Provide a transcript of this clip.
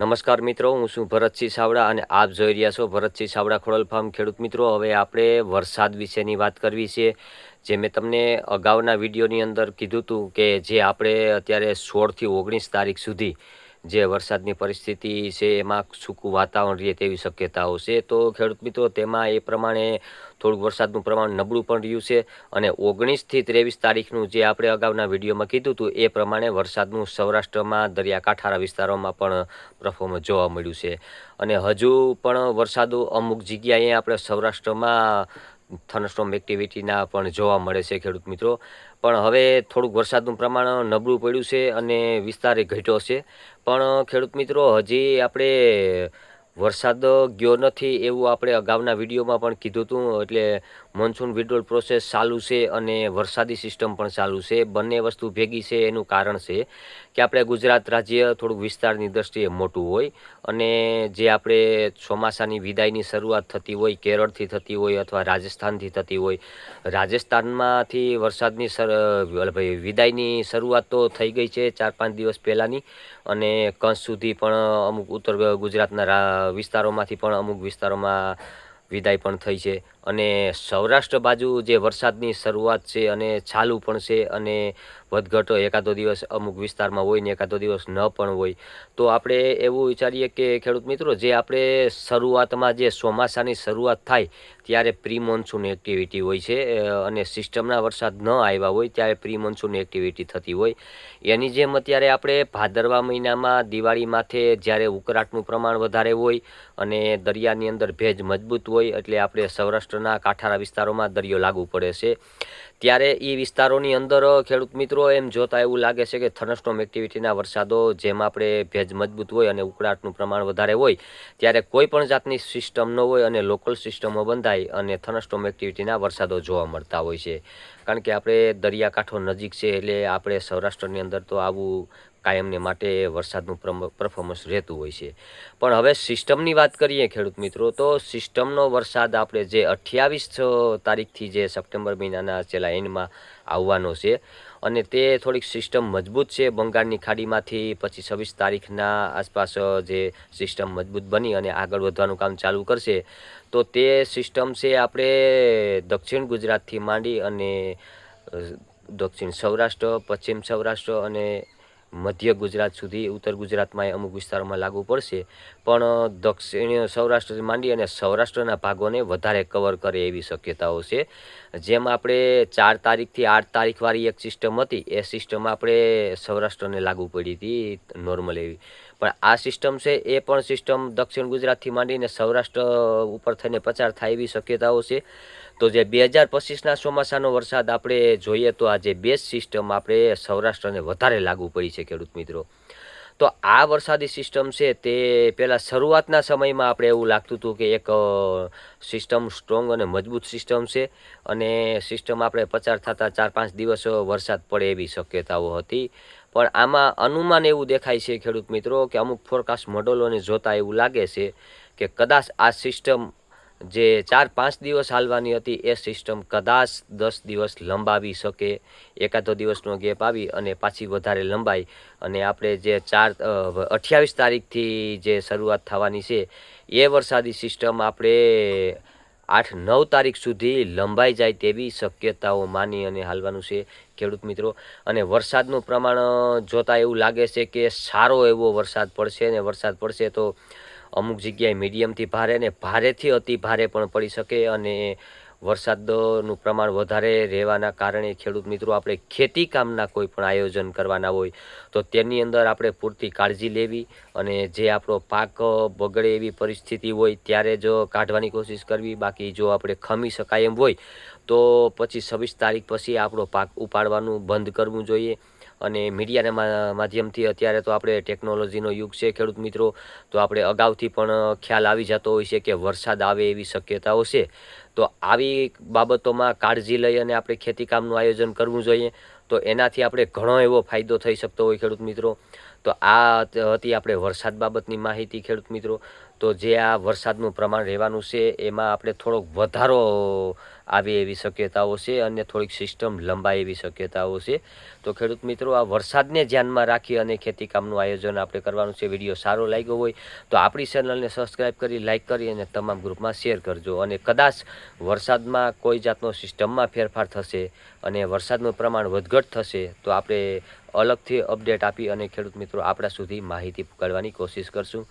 નમસ્કાર મિત્રો, હું છું ભરતસિંહ સાવડા અને આપ જોઈ રહ્યા છો ભરતસિંહ સાવડા ખોડલ ફાર્મ ખેડૂત મિત્રો. હવે આપણે વરસાદ વિશેની વાત કરવી છે, જે મેં તમને અગાઉના વિડીયોની અંદર કીધું હતું કે જે આપણે અત્યારે સોળથી ઓગણીસ તારીખ સુધી જે વરસાદની પરિસ્થિતિ છે, એમાં સૂકું વાતાવરણ રહે તેવી શક્યતાઓ છે. તો ખેડૂત મિત્રો, તેમાં એ પ્રમાણે થોડુંક વરસાદનું પ્રમાણ નબળું પણ રહ્યું છે અને ઓગણીસથી ત્રેવીસ તારીખનું જે આપણે અગાઉના વિડીયોમાં કીધું હતું, એ પ્રમાણે વરસાદનું સૌરાષ્ટ્રમાં દરિયાકાંઠાના વિસ્તારોમાં પણ પરફોર્મન્સ જોવા મળ્યું છે. અને હજુ પણ વરસાદો અમુક જગ્યાએ આપણે સૌરાષ્ટ્રમાં થનસ્ટોમ એક્ટિવિટીના પણ જોવા મળે છે ખેડૂત મિત્રો. પણ હવે થોડુંક વરસાદનું પ્રમાણ નબળું પડ્યું છે અને વિસ્તારે ઘટ્યો છે. પણ ખેડૂત મિત્રો, હજી આપણે વરસાદ ગયો નથી એવું આપણે અગાઉના વિડીયોમાં પણ કીધું હતું, એટલે મોન્સૂન વિડ્રોલ પ્રોસેસ ચાલુ છે અને વરસાદી સિસ્ટમ પણ ચાલુ છે. બંને વસ્તુ ભેગી છે, એનું કારણ છે કે આપણે ગુજરાત રાજ્ય થોડુંક વિસ્તારની દ્રષ્ટિએ મોટું હોય અને જે આપણે ચોમાસાની વિદાયની શરૂઆત થતી હોય, કેરળથી થતી હોય અથવા રાજસ્થાનથી થતી હોય, રાજસ્થાનમાંથી વરસાદની સર ભાઈ વિદાયની શરૂઆત તો થઈ ગઈ છે ચાર પાંચ દિવસ પહેલાંની અને કંસ સુધી પણ અમુક ઉત્તર ગુજરાતના વિસ્તારોમાંથી પણ અમુક વિસ્તારોમાં વિદાય પણ થઈ છે. અને સૌરાષ્ટ્ર બાજુ જે વરસાદની શરૂઆત છે અને ચાલુ પણ છે અને વધઘટ એકાદો દિવસ અમુક વિસ્તારમાં હોય ને એકાદો દિવસ ન પણ હોય. તો આપણે એવું વિચારીએ કે ખેડૂત મિત્રો, જે આપણે શરૂઆતમાં જે ચોમાસાની શરૂઆત થાય ત્યારે પ્રી મોન્સૂન એક્ટિવિટી હોય છે અને સિસ્ટમના વરસાદ ન આવ્યા હોય ત્યારે પ્રી મોન્સૂન એક્ટિવિટી થતી હોય. એની જેમ અત્યારે આપણે ભાદરવા મહિનામાં દિવાળી માથે જ્યારે ઉકળાટનું પ્રમાણ વધારે હોય અને દરિયાની અંદર ભેજ મજબૂત હોય એટલે આપણે સૌરાષ્ટ્રના કાંઠારા વિસ્તારોમાં દરિયો લાગુ પડે છે. ત્યારે એ વિસ્તારોની અંદર ખેડૂત મિત્રો એમ જોતા એવું લાગે છે કે થનસ્ટોમ એક્ટિવિટીના વરસાદો જેમ આપણે ભેજ મજબૂત હોય અને ઉકળાટનું પ્રમાણ વધારે હોય, ત્યારે કોઈ પણ જાતની સિસ્ટમ ન હોય અને લોકલ સિસ્ટમો બંધાય અને થનસ્ટોમ એક્ટિવિટીના વરસાદો જોવા મળતા હોય છે. કારણ કે આપણે દરિયાકાંઠો નજીક છે એટલે આપણે સૌરાષ્ટ્રની અંદર તો આવું કાયમને માટે વરસાદનું પરફોર્મન્સ રહેતું હોય છે. પણ હવે સિસ્ટમની વાત કરીએ ખેડૂત મિત્રો, તો સિસ્ટમનો વરસાદ આપણે જે અઠ્યાવીસ તારીખથી જે સપ્ટેમ્બર મહિનાના છેલ્લા એન્ડમાં આવવાનો છે અને તે થોડીક સિસ્ટમ મજબૂત છે. બંગાળની ખાડીમાંથી પછી છવ્વીસ તારીખના આસપાસ જે સિસ્ટમ મજબૂત બની અને આગળ વધવાનું કામ ચાલુ કરશે. તો તે સિસ્ટમ છે આપણે દક્ષિણ ગુજરાતથી માંડી અને દક્ષિણ સૌરાષ્ટ્ર, પશ્ચિમ સૌરાષ્ટ્ર અને મધ્ય ગુજરાત સુધી, ઉત્તર ગુજરાતમાં અમુક વિસ્તારોમાં લાગુ પડશે. પણ દક્ષિણ સૌરાષ્ટ્રથી માંડી અને સૌરાષ્ટ્રના ભાગોને વધારે કવર કરે એવી શક્યતાઓ છે. જેમ આપણે ચાર તારીખથી આઠ તારીખવાળી એક સિસ્ટમ હતી, એ સિસ્ટમ આપણે સૌરાષ્ટ્રને લાગુ પડી હતી નોર્મલ એવી. પણ આ સિસ્ટમ છે, એ પણ સિસ્ટમ દક્ષિણ ગુજરાતથી માંડીને સૌરાષ્ટ્ર ઉપર થઈને પસાર થાય એવી શક્યતાઓ છે. તો જે બે હજાર પચીસના ચોમાસાનો વરસાદ આપણે જોઈએ તો આ જે બેઝ સિસ્ટમ આપણે સૌરાષ્ટ્રને વધારે લાગુ પડી છે, ખેડૂત મિત્રો. તો આ વરસાદી સિસ્ટમ છે તે પહેલાં શરૂઆતના સમયમાં આપણે એવું લાગતું હતું કે એક સિસ્ટમ સ્ટ્રોંગ અને મજબૂત સિસ્ટમ છે અને સિસ્ટમ આપણે પસાર થતાં ચાર પાંચ દિવસ વરસાદ પડે એવી શક્યતાઓ હતી. પણ આમાં અનુમાન એવું દેખાય છે, ખેડૂત મિત્રો, કે અમુક ફોરકાસ્ટ મોડલોને જોતાં એવું લાગે છે કે કદાચ આ સિસ્ટમ જે ચાર પાંચ દિવસ હાલવાની હતી, એ સિસ્ટમ કદાચ દસ દિવસ લંબાવી શકે, એકાદો દિવસનો ગેપ આવી અને પાછી વધારે લંબાઈ. અને આપણે જે ચાર અઠ્યાવીસ તારીખથી જે શરૂઆત થવાની છે, એ વરસાદી સિસ્ટમ આપણે આઠ, નવ તારીખ સુધી લંબાઈ જાય તેવી શક્યતાઓ માની અને હાલવાનું છે ખેડૂત મિત્રો. અને વરસાદનું પ્રમાણ જોતાં એવું લાગે છે કે સારો એવો વરસાદ પડશે ને વરસાદ પડશે તો અમુક જગ્યાએ મીડિયમથી ભારે ને ભારેથી અતિ ભારે પણ પડી શકે અને વરસાદનું પ્રમાણ વધારે રહેવાના કારણે ખેડૂત મિત્રો, આપણે ખેતી કામના કોઈ પણ આયોજન કરવાના હોય તો તેની અંદર આપણે પૂરતી કાળજી લેવી અને જે આપણો પાક બગડે એવી પરિસ્થિતિ હોય ત્યારે જ કાઢવાની કોશિશ કરવી. બાકી જો આપણે ખમી શકાય એમ હોય તો પછી છવ્વીસ તારીખ પછી આપણો પાક ઉપાડવાનું બંધ કરવું જોઈએ. અને મીડિયાના માધ્યમથી અત્યારે તો આપણે ટેકનોલોજીનો યુગ છે, ખેડૂત મિત્રો. તો આપણે અગાઉથી પણ ખ્યાલ આવી જતો હોય છે કે વરસાદ આવે એવી શક્યતાઓ છે. તો આવી બાબતોમાં કાળજી લઈ અને આપણે ખેતીકામનું આયોજન કરવું જોઈએ. તો એનાથી આપણે ઘણો એવો ફાયદો થઈ શકતો હોય ખેડૂત મિત્રો. તો આ હતી આપણે વરસાદ બાબતની માહિતી ખેડૂત મિત્રો. તો જે આ વરસાદનું પ્રમાણ રહેવાનું છે, એમાં આપણે થોડોક વધારો આવે એવી શક્યતાઓ છે અને થોડીક સિસ્ટમ લંબાય એવી શક્યતાઓ છે. તો ખેડૂત મિત્રો, આ વરસાદને ધ્યાનમાં રાખી અને ખેતીકામનું આયોજન આપણે કરવાનું છે. વીડિયો સારો લાગ્યો હોય તો આપણી ચેનલને સબસ્ક્રાઈબ કરી, લાઇક કરી અને તમામ ગ્રુપમાં શેર કરજો. અને કદાચ વરસાદમાં કોઈ જાતનો સિસ્ટમમાં ફેરફાર થશે અને વરસાદનું પ્રમાણ વધઘટ થશે, તો આપણે અલગથી અપડેટ આપી અને ખેડૂત મિત્રો આપણા સુધી માહિતી પકડવાની કોશિશ કરશું.